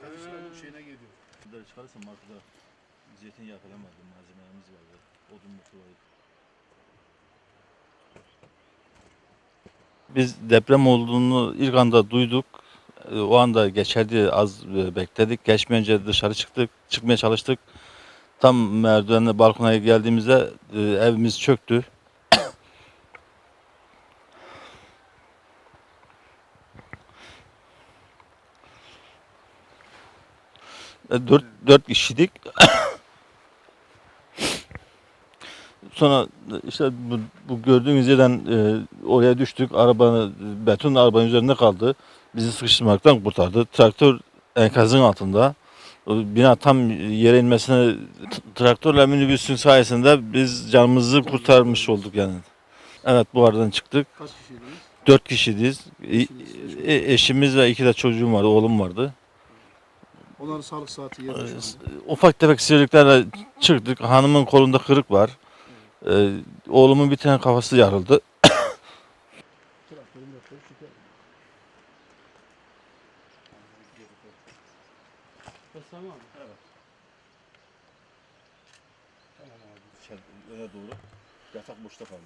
Servislerin şeyine geliyor. Bunları çıkarırsam arkada zeytinyağı falan vardı, malzemelerimiz vardı. Odun mutu vardı. Biz deprem olduğunu ilk anda duyduk. E, O anda geçerdi az e, bekledik. Geçmeyince dışarı çıktık. Çıkmaya çalıştık. Tam merdivenle balkona geldiğimizde e, evimiz çöktü. Dört, dört kişiydik. Sonra işte bu, bu gördüğünüz yerden e, oraya düştük. Araba, beton arabanın üzerinde kaldı. Bizi sıkıştırmaktan kurtardı. Traktör enkazın altında. Bina tam yere inmesine traktörle minibüsün sayesinde biz canımızı kurtarmış olduk yani. Evet bu aradan çıktık. Kaç kişiydiniz? Dört kişiydiz. E- e- eşimiz ve iki de çocuğum vardı, oğlum vardı. Onların sağlık saati yerinde şu anda. Ufak tefek sivriliklerle çıktık. Hanımın kolunda kırık var. Ee, oğlumun bir tane kafası yarıldı. Traktörün abi. Öne doğru. Yatak boşta kaldı.